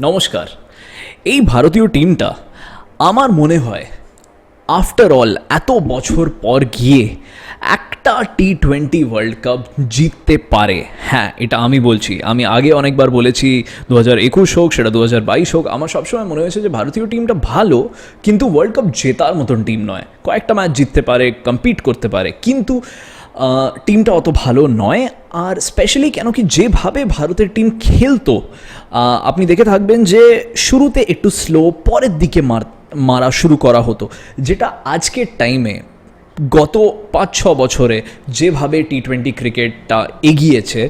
নমস্কার। এই ভারতীয় টিমটা আমার মনে হয় আফটার অল এত বছর পর গিয়ে একটা টি টোয়েন্টি ওয়ার্ল্ড কাপ জিততে পারে। হ্যাঁ এটা আমি বলছি। আমি আগে অনেকবার বলেছি, দু হাজার একুশ হোক, সেটা দু হাজার বাইশ হোক, আমার সবসময় মনে হয়েছে যে ভারতীয় টিমটা ভালো, কিন্তু ওয়ার্ল্ড কাপ জেতার মতন টিম নয়। কয়েকটা ম্যাচ জিততে পারে কম্পিট করতে পারে। কিন্তু টিমটা অত ভালো নয়। আর স্পেশালি কেন কি যেভাবে ভারতের টিম খেলতো আপনি দেখে থাকবেন যে শুরুতে একটু স্লো পরের দিকে মার, মারা শুরু করা হতো। যেটা আজকের টাইমে গত পাঁচ ছ বছরে যেভাবে টি টোয়েন্টি ক্রিকেটটা এগিয়েছে,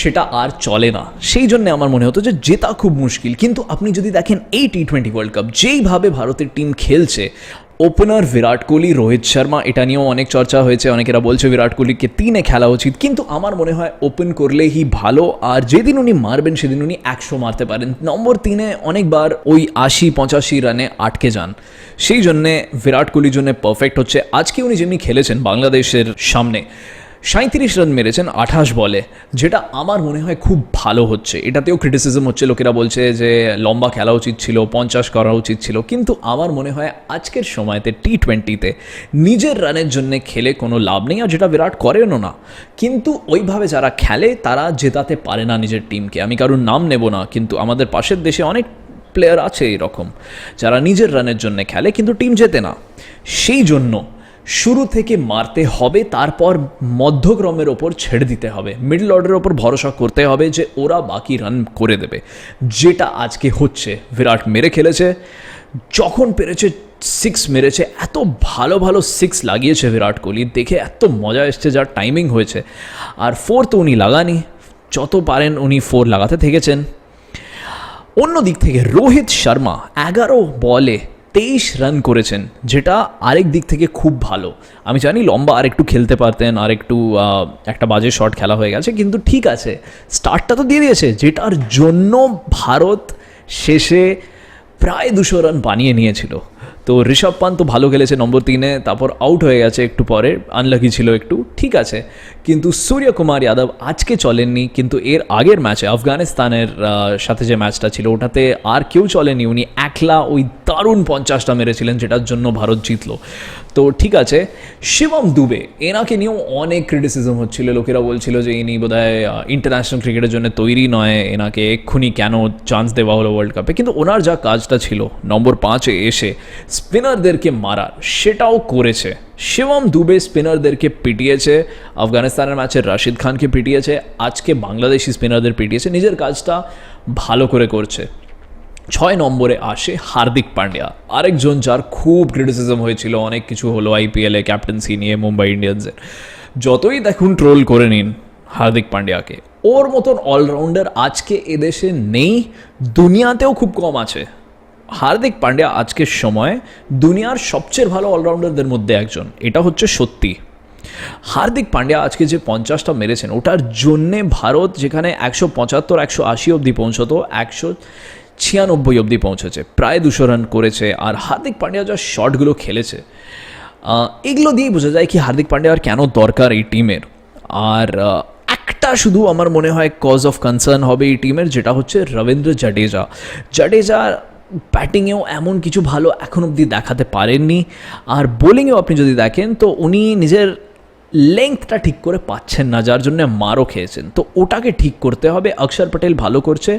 সেটা আর চলে না। সেই জন্য আমার মনে হতো যে জেতা খুব মুশকিল। কিন্তু আপনি যদি দেখেন এই টি টোয়েন্টি ওয়ার্ল্ড কাপ যেইভাবে ভারতের টিম খেলছে ওপেনার বিরাট কোহলি রোহিত শর্মা এটা নিয়েও অনেক চর্চা হয়েছে। অনেকেরা বলছে বিরাট কোহলিকে তিনে খেলা উচিত, কিন্তু আমার মনে হয় ওপেন করলেই ভালো। আর যেদিন উনি মারবেন, সেদিন উনি একশো মারতে পারেন। নম্বর তিনে অনেকবার ওই আশি পঁচাশি রানে আটকে যান। সেই জন্যে বিরাট কোহলির জন্য পারফেক্ট হচ্ছে। আজকে উনি যেমনি খেলেছেন বাংলাদেশের সামনে। সাঁত্রিশ রান মেরেছেন আঠাশ বলে, যেটা আমার মনে হয় খুব ভালো হচ্ছে। এটাতেও ক্রিটিসিজম হচ্ছে, লোকেরা বলছে যে লম্বা খেলা উচিত ছিল, পঞ্চাশ করা উচিত ছিল। কিন্তু আমার মনে হয় আজকের সময়তে টি টোয়েন্টিতে নিজের রানের জন্য খেলে কোনো লাভ নেই, আর যেটা বিরাট করেনও না। কিন্তু ওইভাবে যারা খেলে, তারা জেতাতে পারে না নিজের টিমকে আমি কারোর নাম নেব না, কিন্তু আমাদের পাশের দেশে অনেক প্লেয়ার আছে এরকম, যারা নিজের রানের জন্য খেলে, কিন্তু টিম জেতে না। সেই জন্য শুরু থেকে মারতে হবে, তারপর মধ্যক্রমের ওপর ছেড়ে দিতে হবে। মিডল অর্ডারের ওপর ভরসা করতে হবে যে ওরা বাকি রান করে দেবে। যেটা আজকে হচ্ছে, বিরাট মেরে খেলেছে, যখন পেরেছে সিক্স মেরেছে, এত ভালো ভালো সিক্স লাগিয়েছে বিরাট কোহলি। দেখে এত মজা এসছে, যার টাইমিং হয়েছে। আর ফোর তো উনি লাগানি যত পারেন উনি ফোর লাগাতে থেকেছেন। অন্য দিক থেকে রোহিত শর্মা, এগারো বলে তেইশ রান করেছেন, যেটা আরেক দিক থেকে খুব ভালো। আমি জানি লম্বা আর একটু খেলতে পারতেন আর একটু একটা বাজে শট খেলা হয়ে গেছে, কিন্তু ঠিক আছে। স্টার্টটা তো দিয়ে দিয়েছে, যেটার জন্য ভারত শেষে প্রায় দুশো রান বানিয়ে নিয়েছিল। তো ঋষভ পান্ত ভালো খেলেছে নম্বর তিনে, তারপর আউট হয়ে গেছে একটু পরে আনলাকি ছিল একটু, ঠিক আছে। কিন্তু সূর্যকুমার যাদব আজকে চলেননি, কিন্তু এর আগের ম্যাচে আফগানিস্তানের সাথে যে ম্যাচটা ছিল, ওটাতে আর কেউ চলেনি উনি একলা ওই দারুণ পঞ্চাশটা মেরেছিলেন, যেটার জন্য ভারত জিতলো। তো ঠিক আছে, শিবম দুবে, এনাকে নিয়েও অনেক ক্রিটিসিজম হচ্ছিল। লোকেরা বলছিল যে ইনি বোধহয় ইন্টারন্যাশনাল ক্রিকেটের জন্য তৈরি নয়, এনাকে এক্ষুনি কেন চান্স দেওয়া হলো ওয়ার্ল্ড কাপে কিন্তু ওনার যা কাজটা ছিল, নম্বর পাঁচে এসে স্পিনারদেরকে মারার সেটাও করেছে। শিবম দুবে স্পিনারদেরকে পিটিয়েছে। আফগানিস্তানের ম্যাচে রাশিদ খানকে পিটিয়েছে। আজকে বাংলাদেশি স্পিনারদের পিটিয়েছে। নিজের কাজটা ভালো করে করছে। ছয় নম্বরে আসে হার্দিক পান্ডিয়া। আরেকজন যার খুব ক্রিটিসিজম হয়েছিল, অনেক কিছু হলো আইপিএলে ক্যাপ্টেন্সি নিয়ে মুম্বাই ইন্ডিয়ান্সের। যতই দেখুন ট্রোল করে নিন হার্দিক পান্ডিয়াকে। ওর মতন অলরাউন্ডার আজকে এদেশে নেই। দুনিয়াতেও খুব কম আছে। হার্দিক পান্ডিয়া আজকের সময় দুনিয়ার সবচেয়ে ভালো অলরাউন্ডারদের মধ্যে একজন। এটা হচ্ছে সত্যি। হার্দিক পান্ডিয়া আজকে যে পঞ্চাশটা মেরেছেন, ওটার জন্যে ভারত যেখানে একশো পঁচাত্তর, একশো আশি অবধি পৌঁছতো, একশো ছিয়ানব্বই অবধি পৌঁছেছে, প্রায় দুশো রান করেছে, আর হার্দিক পান্ডিয়া যা শটগুলো খেলেছে এগুলো দিয়েই বোঝা যায় কি হার্দিক পান্ডিয়া আর কেন দরকার এই টিমের। আর একটা শুধু আমার মনে হয় কজ অফ কনসার্ন হবে এই টিমের, যেটা হচ্ছে রবীন্দ্র জাডেজা। জাডেজা ব্যাটিংয়েও এমন কিছু ভালো এখন অবধি দেখাতে পারেননি। আর বোলিংয়েও আপনি যদি দেখেন, তো উনি নিজের লেংথটা ঠিক করে পাচ্ছেন না, যার জন্য মারও খেয়েছেন। তো ওটাকে ঠিক করতে হবে। অক্ষর পটেল ভালো করছে।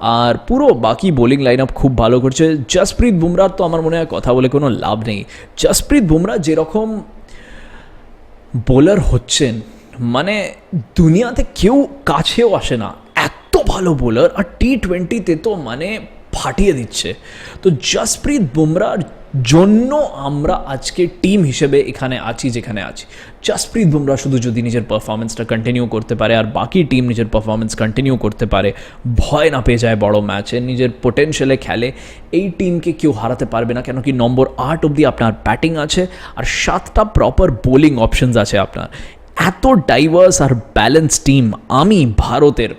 আর পুরো বাকি বোলিং লাইন আপ খুব ভালো করছে। জসপ্রীত বুমরার তো আমার মনে হয় কথা বলে কোনো লাভ নেই। জসপ্রীত বুমরা যেরকম বোলার হচ্ছেন মানে দুনিয়াতে কেউ কাছেও আসে না। এত ভালো বোলার, আর টি টোয়েন্টিতে তো মানে ফাটিয়ে দিচ্ছে। তো জসপ্রীত বুমরার জন্য আমরা আজকে টিম হিসেবে এখানে আছি, যেখানে আছি। জসপ্রীত বুমরা শুধু যদি নিজের পারফরমেন্সটা কন্টিনিউ করতে পারে আর বাকি টিম নিজের পারফরমেন্স কন্টিনিউ করতে পারে, ভয় না পেয়ে যায় বড় ম্যাচে নিজের পোটেনশিয়ালে খেলে, এই টিমকে কেউ হারাতে পারবে না কেন কি নম্বর আট অবধি আপনার ব্যাটিং আছে আর সাতটা প্রপার বোলিং অপশনস আছে আপনার। এত ডাইভার্স আর ব্যালেন্স টিম আমি ভারতের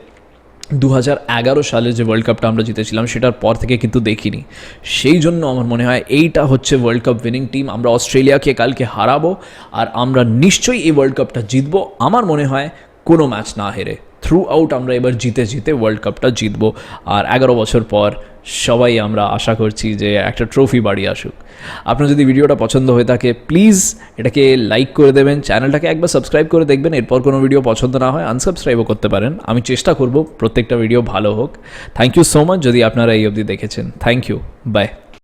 দু হাজার এগারো সালে যে ওয়ার্ল্ড কাপটা আমরা জিতেছিলাম, সেটার পর থেকে কিন্তু দেখিনি। সেই জন্য আমার মনে হয় এইটা হচ্ছে ওয়ার্ল্ড কাপ উইনিং টিম আমরা অস্ট্রেলিয়াকে কালকে হারাবো, আর আমরা নিশ্চয়ই এই ওয়ার্ল্ড কাপটা জিতবো। আমার মনে হয় কোনো ম্যাচ না হেরে। থ্রু আউট আমরা এবার জিতে জিতে ওয়ার্ল্ড কাপটা জিতবো। আর এগারো বছর পর সবাই আমরা আশা করছি যে একটা ট্রফি বাড়ি আসুক। আপনার যদি ভিডিওটা পছন্দ হয়ে থাকে প্লিজ এটাকে লাইক করে দেবেন চ্যানেলটাকে একবার সাবস্ক্রাইব করে দেখবেন, এরপর কোনো ভিডিও পছন্দ না হয় আনসাবস্ক্রাইবও করতে পারেন। আমি চেষ্টা করব প্রত্যেকটা ভিডিও ভালো হোক। থ্যাংক ইউ সো মাচ যদি আপনারা এই অবধি দেখেছেন। Thank you by